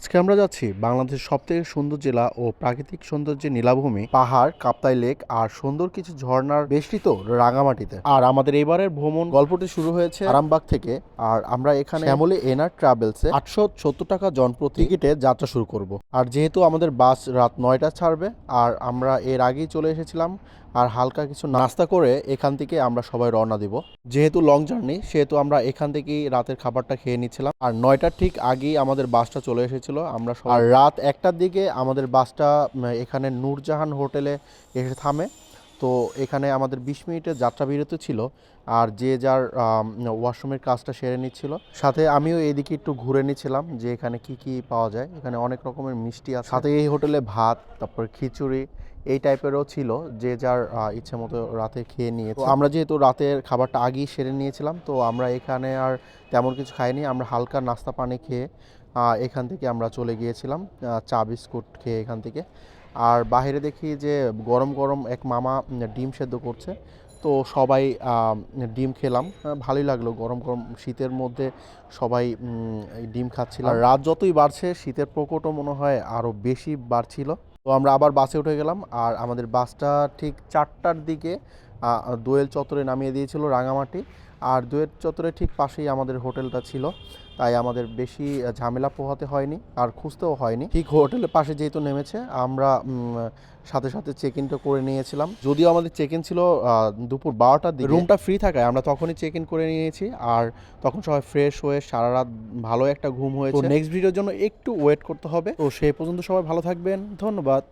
আজকে আমরা যাচ্ছি বাংলাদেশের সবথেকে সুন্দর জেলা ও প্রাকৃতিক সৌন্দর্যের নীলাভূমি, পাহাড়, কাপ্তাই লেক আর সুন্দর কিছু ঝর্ণার বেষ্টিত রাঙামাটিতে। আর আমাদের এবারের ভ্রমণ গল্পটি শুরু হয়েছে আরামবাগ থেকে। আর আমরা এখানে শ্যামলী এনার ট্রাভেলসে আটশো সত্তর টাকা জনপ্রতি টিকিটে যাত্রা শুরু করব। আর যেহেতু আমাদের বাস রাত নয়টা ছাড়বে, আর আমরা এর আগেই চলে এসেছিলাম, আর হালকা কিছু নাস্তা করে এখান থেকে আমরা সবাই রওনা দিব। যেহেতু লং জার্নি সেহেতু আমরা এখান থেকেই রাতের খাবারটা খেয়ে নিচ্ছিলাম। আর নয়টার ঠিক আগেই আমাদের বাসটা চলে এসেছিল আমরা সবাই- আর রাত একটার দিকে আমাদের বাসটা এখানে নূরজাহান হোটেলে এসে থামে। তো এখানে আমাদের বিশ মিনিটের যাত্রা বিরতি ছিল আর যে যার ওয়াশরুমের কাজটা সেরে নিচ্ছিল। সাথে আমিও এদিকে একটু ঘুরে নিচ্ছিলাম যে এখানে কি কি পাওয়া যায়। এখানে অনেক রকমের মিষ্টি আছে। সাথে এই হোটেলে ভাত, তারপর খিচুড়ি এই টাইপেরও ছিল যে যার ইচ্ছে মতো রাতে খেয়ে নিয়েছে। আমরা যেহেতু রাতের খাবারটা আগেই সেরে নিয়েছিলাম, তো আমরা এখানে আর তেমন কিছু খাইনি। আমরা হালকা নাস্তা পানি খেয়ে এখান থেকে আমরা চলে গিয়েছিলাম চা বিস্কুট খেয়ে এখান থেকে। আর বাহিরে দেখি যে গরম গরম এক মামা ডিম সেদ্ধ করছে। তো সবাই ডিম খেলাম। ভালোই লাগল গরম গরম শীতের মধ্যে সবাই ডিম খাচ্ছিল। আর রাত যতই বাড়ছে, শীতের প্রকোটও মনে হয় আরও বেশি বাড়ছিল। তো আমরা আবার বাসে উঠে গেলাম। আর আমাদের বাসটা ঠিক চারটার দিকে দোয়েল চত্বরে নামিয়ে দিয়েছিল রাঙামাটি। আর দোয়েল চত্বরের ঠিক পাশেই আমাদের হোটেলটা ছিল। তাই আমাদের বেশি ঝামেলা পোহাতে হয়নি আর খুঁজতেও হয়নি। ঠিক হোটেলের পাশে যেহেতু নেমেছে আমরা সাথে সাথে চেক ইনটা করে নিয়েছিলাম। যদিও আমাদের চেক ইন ছিল দুপুর বারোটার দিকে। রুমটা ফ্রি থাকায় আমরা তখনই চেক ইন করে নিয়েছি আর তখন সবাই ফ্রেশ হয়ে সারা রাত ভালো একটা ঘুম হয়েছে। নেক্সট ভিডিওর জন্য একটু ওয়েট করতে হবে। তো সেই পর্যন্ত সবাই ভালো থাকবেন। ধন্যবাদ।